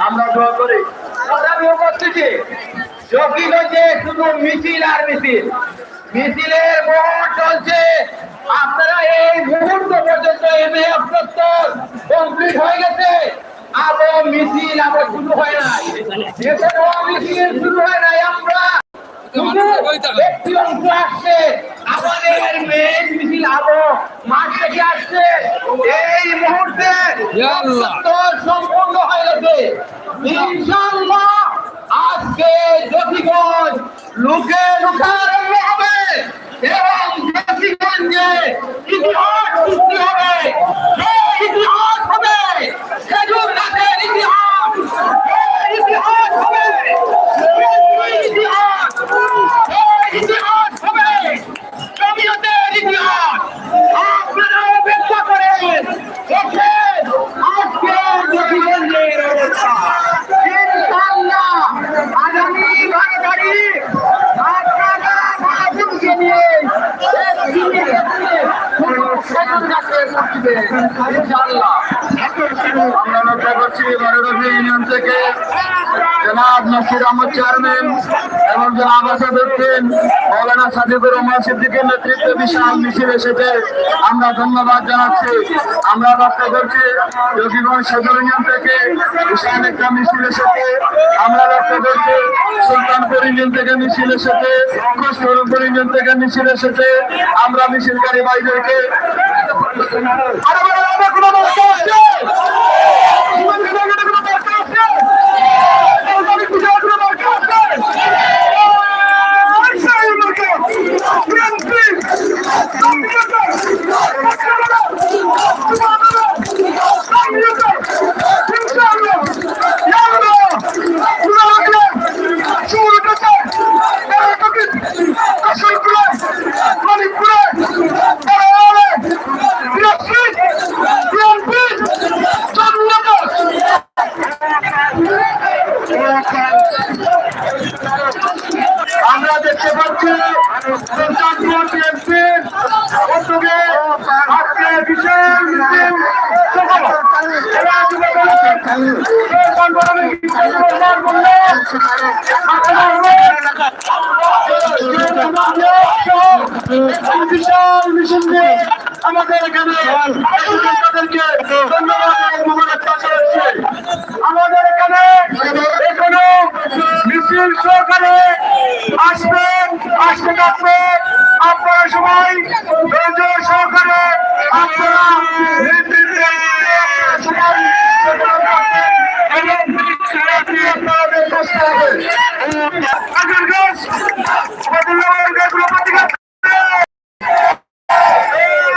আমরা চকিগঞ্জে শুধু মিছিল আর মিছিল মিছিলের মোহর আপনারা এই মুহূর্ত পর্যন্ত এমএফ প্রস্তুত কমপ্লিট হয়ে গেছে। আরও মিছিল শুরু হয় নাই। মিছিল শুরু হয় নাই আমরা ব্যক্তি অংশ আসছে। আমাদের মেন মিছিল আরও মাঠ থেকে আসছে। এই মুহূর্তে সম্পূর্ণ হয়ে গেছে। আজকে জ্যোতিগঞ্জ লুকে লুকারম্য হবে। এবং জ্যোতিগঞ্জে ইতিহাস ইনশাআল্লাহ আমরা লক্ষ্য করছি বারোটাফি ইউনিয়ন থেকে জনাব নাসির আহমদ চেয়ারম্যান এবং জনাব আসাদুদ্দিন মৌলানা সাদিকুর রহমান সিদ্দিকের নেতৃত্বে বিশাল মিছিল আমরা ধন্যবাদ জানাচ্ছি। আমরা লক্ষ্য করছি যোগীগঞ্জ সদর ইউনিয়ন থেকে বিশাল একটা মিছিল এসেছে। আমরা লক্ষ্য করছি সুলতানপুর ইউনিয়ন থেকে মিছিল এসেছে খুশপুরপুর ইউনিয়ন থেকে মিছিল এসেছে। আমরা মিছিলকারী ভাইদেরকে বলো, আমরা কোনো বার্তা আছে? জীবন জীবনের কোনো বার্তা আছে? সরকারি পূজার কোনো বার্তা আছে? এই সেই বার্তা। বিএনপি, জাতীয়তা, পক্ষাবলা, যুবদলা, জাতীয়তা, ইনশাআল্লাহ, ইয়া আল্লাহ, আল্লাহু আকবার, সুরকাতা, এরাকাতি, কাশিমপুরে, মানিকপুরে, তারাওয়ালে, বিএনপি, বিএনপি, জাতীয়তা, আমরা দেখতে পাচ্ছি সুলতানপুর বিএনপির উদ্যোগে আজকে বিশাল মিছিল সফল। এরা যুবদলের এই সংগঠনের কিছু প্রচার করলে আপনারা এই আমাদের এখানে তাদেরকে। আমাদের এখানে এখনও মিছিল সহকারে আসবেন আসতে থাকবে আপনারা সবাই সহকারে আপনারা নেতৃত্বে সবাই এবং সারাদিন আপনাদের কষ্ট হবে আগের গাছ বদলাবার গাছগুলো প্রতিকার এই জমিগুলো প্রতিকার কার্যক্রমগুলো প্রতিকার হাজুর গাছ কাজুর গাছ কাজুর গাছ বাড়াবাড়ি গাছ আরে ভাই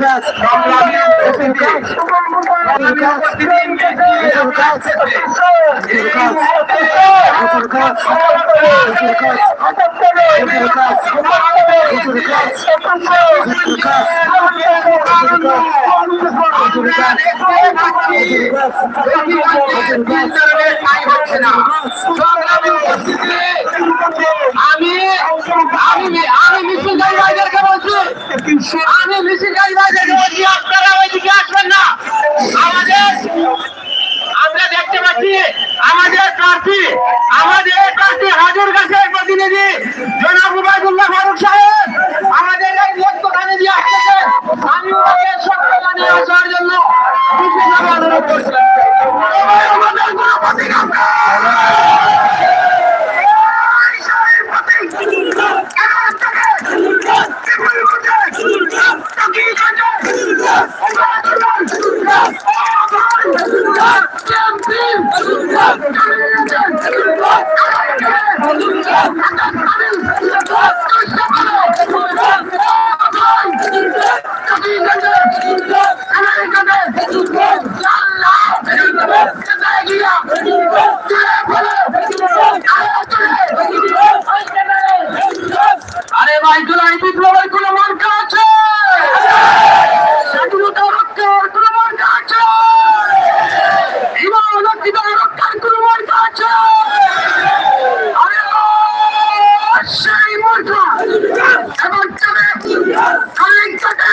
গাছ সংগ্রামী মিছিল আমি আমি আমি মিছিলকারী ভাইদেরকে বলছি। আমি মিছিলকারী ভাইদেরকে বলছি। আপনারা ওইদিকে আসবেন না। আমাদের আমরা দেখতে পাচ্ছি আমাদের প্রার্থী আমাদের প্রার্থী হাজুর গাছের প্রতিনিধি জনাব উবায়দুল্লাহ ফারুক সাহেব, আমাদের এই লক্ষ্যখানে দিয়ে আসতেছে আমি ওনাকে জানিয়ে আসার জন্য বিশেষভাবে অনুরোধ করছি। আমাদের কোনো ভাই জুলাই বিপ্লবের কোন মার্কা আছে স্বাধীনতা রক্ষার কোন মার্কা আছে ইমান রক্ষিতার রক্ষার কোন মার্কা আছে আরে সেই মার্কা এবার চলে অনেক কাটে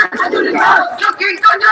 চকি কাটে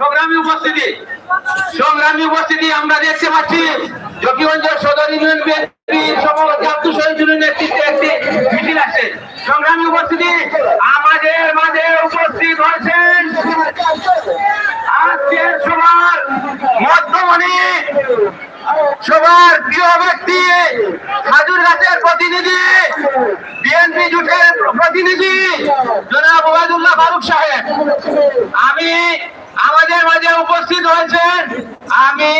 সংগ্রামী উপস্থিতি। সংগ্রামী উপস্থিতি আমরা দেখতে পাচ্ছি। জকিগঞ্জ সদর ইউনিয়ন বিএনপির সভাপতি আব্দুল শহীদুলের নেতৃত্বে একটি মিছিল আছে। সংগ্রামী উপস্থিতি আমাদের মাঝে উপস্থিত হয়েছেন। আজকের সভার মধ্যমণি সবার প্রিয় ব্যক্তি হাজুর গাছের প্রতিনিধি, বিএনপি জুটের প্রতিনিধি, জনাব ওবায়দুল্লাহ ফারুক সাহেব। আমি আমাদের মাঝে উপস্থিত হয়েছেন আমি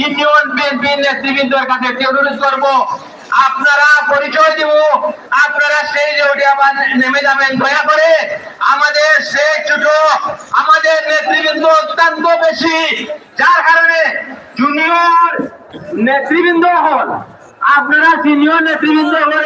ইউনিয়ন বিএনপির নেতৃবৃন্দের কাছে অনুরোধ করব। আপনারা পরিচয় দিব। আপনারা সেই যে আবার নেমে যাবেন। দয়া করে আমাদের সেই ছোট, আমাদের নেতৃবৃন্দ অত্যন্ত বেশি। যার কারণে জুনিয়র নেতৃবৃন্দ হল আপনারা সিনিয়র নেতৃবৃন্দ হলে